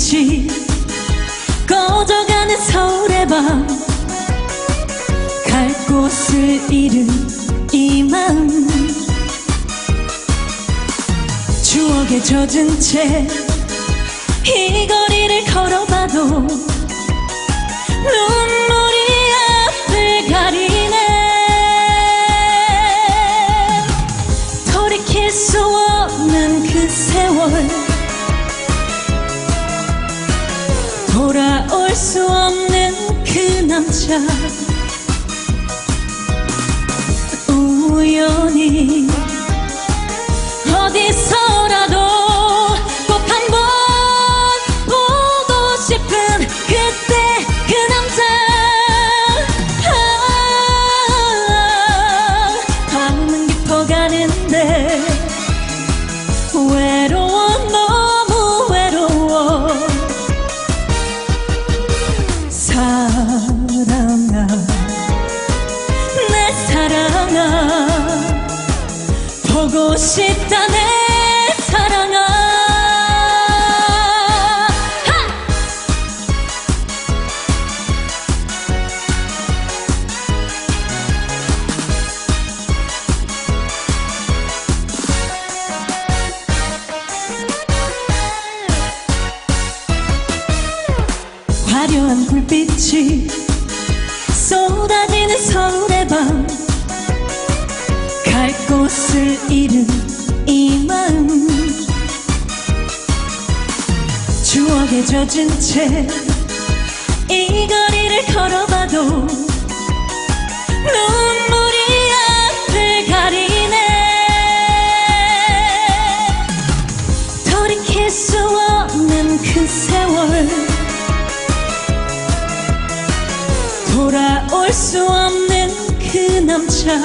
불빛이 꺼져가는 서울의 밤. 갈 곳을 잃은 이 마음. 추억에 젖은 채 이 거리를 걸어봐도 눈물이 앞을 가리네. 돌이킬 수 없는 그 세월 남자. 우연히 사랑아. 보고 싶다 내 사랑아. 하! 화려한 불빛이 쏟아지는 서울의 밤. 갈 곳을 잃은 이 마음 추억에 젖은 채 이 거리를 걸어봐도 눈물이 앞을 가리네. 돌이킬 수 없는 그 세월. 돌아올 수 없는 그 남자